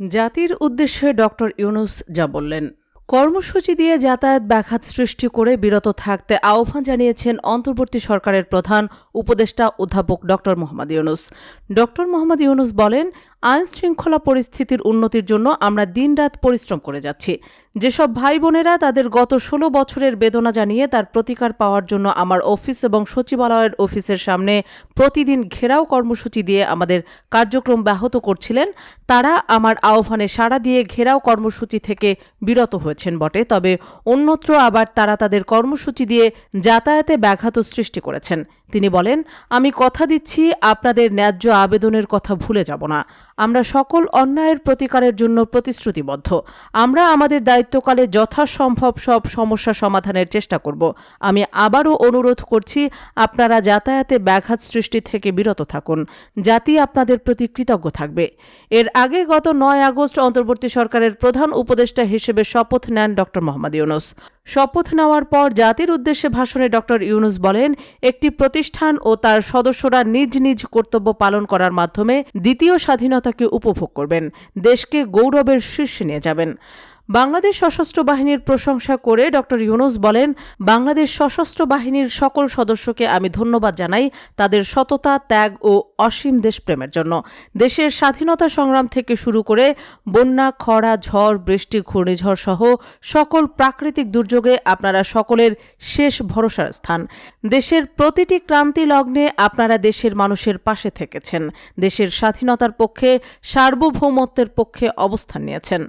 জাতির উদ্দেশ্যে ডক্টর ইউনুস যা বললেন। কর্মসূচি দিয়ে যাতায়াত ব্যাঘাত সৃষ্টি করে বিরত থাকতে আহ্বান জানিয়েছেন অন্তর্বর্তী সরকারের প্রধান উপদেষ্টা অধ্যাপক ডক্টর মোহাম্মদ ইউনুস। ডক্টর মোহাম্মদ ইউনুস বলেন আইন শৃঙ্খলা পরিস্থিতির উন্নতির জন্য আমরা দিনরাত পরিশ্রম করে যাচ্ছি। যেসব ভাই বোনেরা তাদের গত ষোলো বছরের বেদনা জানিয়ে তার প্রতিকার পাওয়ার জন্য আমার অফিস এবং সচিবালয়ের অফিসের সামনে প্রতিদিন ঘেরাও কর্মসূচি দিয়ে আমাদের কার্যক্রম ব্যাহত করছিলেন, তারা আমার আহ্বানে সাড়া দিয়ে ঘেরাও কর্মসূচি থেকে বিরত হয়েছেন বটে। তবে অন্যত্র আবার তারা তাদের কর্মসূচি দিয়ে যাতায়াতে ব্যাঘাত সৃষ্টি করেছেন। তিনি বলেন, আমি কথা দিচ্ছি, আপনাদের ন্যায্য আবেদনের কথা ভুলে যাব না। আমরা সকল অন্যায়ের প্রতিকারের জন্য প্রতিশ্রুতিবদ্ধ। আমরা আমাদের দায়িত্বকালে যথাসম্ভব সব সমস্যা সমাধানের চেষ্টা করব। আমি আবারও অনুরোধ করছি, আপনারা যাতায়াতে ব্যাঘাত সৃষ্টি থেকে বিরত থাকুন। জাতি আপনাদের প্রতি কৃতজ্ঞ থাকবে। এর আগে গত নয় আগস্ট অন্তর্বর্তী সরকারের প্রধান উপদেষ্টা হিসেবে শপথ নেন ড মোহাম্মদ ইউনুস। শপথ নেওয়ার পর জাতির উদ্দেশ্যে ভাষণে ড ইউনুস বলেন, একটি প্রতিষ্ঠান ও তার সদস্যরা নিজ নিজ কর্তব্য পালন করার মাধ্যমে দ্বিতীয় স্বাধীনতাকে উপভোগ করবেন, দেশকে গৌরবের শীর্ষে নিয়ে যাবেন। বাংলাদেশ সশস্ত্র বাহিনীর প্রশংসা করে ড ইউনুস বলেন, বাংলাদেশ সশস্ত্র বাহিনীর সকল সদস্যকে আমি ধন্যবাদ জানাই তাদের সততা, ত্যাগ ও অসীম দেশপ্রেমের জন্য। দেশের স্বাধীনতা সংগ্রাম থেকে শুরু করে বন্যা, খরা, ঝড়, বৃষ্টি, ঘূর্ণিঝড় সহ সকল প্রাকৃতিক দুর্যোগে আপনারা সকলের শেষ ভরসার স্থান। দেশের প্রতিটি ক্রান্তি লগ্নে আপনারা দেশের মানুষের পাশে থেকেছেন। দেশের স্বাধীনতার পক্ষে সার্বভৌমত্বের পক্ষে অবস্থান নিয়েছেন।